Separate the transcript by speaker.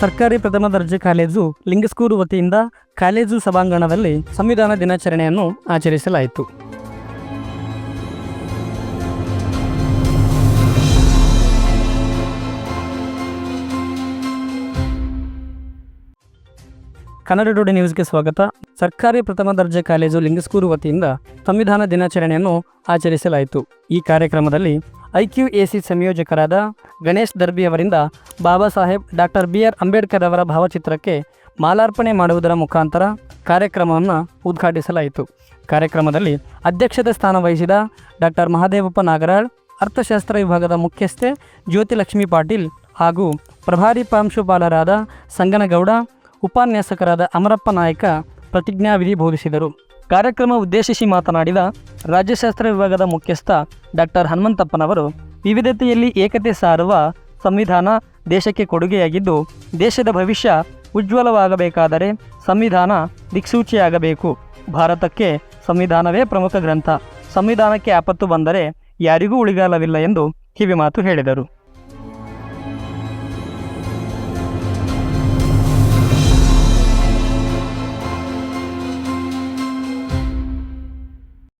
Speaker 1: ಸರ್ಕಾರಿ ಪ್ರಥಮ ದರ್ಜೆ ಕಾಲೇಜು ಲಿಂಗಸ್ಕೂರು ವತಿಯಿಂದ ಕಾಲೇಜು ಸಭಾಂಗಣದಲ್ಲಿ ಸಂವಿಧಾನ ದಿನಾಚರಣೆಯನ್ನು ಆಚರಿಸಲಾಯಿತು. ಕನ್ನಡ ಟುಡೆ ನ್ಯೂಸ್ಗೆ ಸ್ವಾಗತ. ಸರ್ಕಾರಿ ಪ್ರಥಮ ದರ್ಜೆ ಕಾಲೇಜು ಲಿಂಗಸ್ಕೂರು ವತಿಯಿಂದ ಸಂವಿಧಾನ ದಿನಾಚರಣೆಯನ್ನು ಆಚರಿಸಲಾಯಿತು. ಈ ಕಾರ್ಯಕ್ರಮದಲ್ಲಿ ಐಕ್ಯೂ ಎಸಿ ಸಂಯೋಜಕರಾದ ಗಣೇಶ್ ದರ್ಬಿ ಅವರಿಂದ Baba Saheb, doctor B R Ambedkar ಅವರ ಭಾವಚಿತ್ರಕ್ಕೆ ಮಾಲಾರ್ಪಣೆ ಮಾಡುವುದರ ಮುಖಾಂತರ ಕಾರ್ಯಕ್ರಮವನ್ನು ಉದ್ಘಾಟಿಸಲಾಯಿತು. ಕಾರ್ಯಕ್ರಮದಲ್ಲಿ ಅಧ್ಯಕ್ಷತೆ ಸ್ಥಾನ ವಹಿಸಿದ ಡಾಕ್ಟರ್ ಮಹಾದೇವಪ್ಪ ನಾಗರಾಳ್, ಅರ್ಥಶಾಸ್ತ್ರ ವಿಭಾಗದ ಮುಖ್ಯಸ್ಥೆ ಜ್ಯೋತಿಲಕ್ಷ್ಮಿ ಪಾಟೀಲ್ ಹಾಗೂ ಪ್ರಭಾರಿ ಪ್ರಾಂಶುಪಾಲರಾದ ಸಂಗನಗೌಡ, ಉಪನ್ಯಾಸಕರಾದ ಅಮರಪ್ಪ ನಾಯಕ ಪ್ರತಿಜ್ಞಾವಿಧಿ ಬೋಧಿಸಿದರು. ಕಾರ್ಯಕ್ರಮ ಉದ್ದೇಶಿಸಿ ಮಾತನಾಡಿದ ರಾಜ್ಯಶಾಸ್ತ್ರ ವಿಭಾಗದ ಮುಖ್ಯಸ್ಥ ಡಾಕ್ಟರ್ ಹನುಮಂತಪ್ಪನವರು, ವಿವಿಧತೆಯಲ್ಲಿ ಏಕತೆ ಸಾರುವ ಸಂವಿಧಾನ ದೇಶಕ್ಕೆ ಕೊಡುಗೆಯಾಗಿದ್ದು, ದೇಶದ ಭವಿಷ್ಯ ಉಜ್ವಲವಾಗಬೇಕಾದರೆ ಸಂವಿಧಾನ ದಿಕ್ಸೂಚಿಯಾಗಬೇಕು. ಭಾರತಕ್ಕೆ ಸಂವಿಧಾನವೇ ಪ್ರಮುಖ ಗ್ರಂಥ. ಸಂವಿಧಾನಕ್ಕೆ ಆಪತ್ತು ಬಂದರೆ ಯಾರಿಗೂ ಉಳಿಗಾಲವಿಲ್ಲ ಎಂದು ಕಿವಿಮಾತು ಹೇಳಿದರು.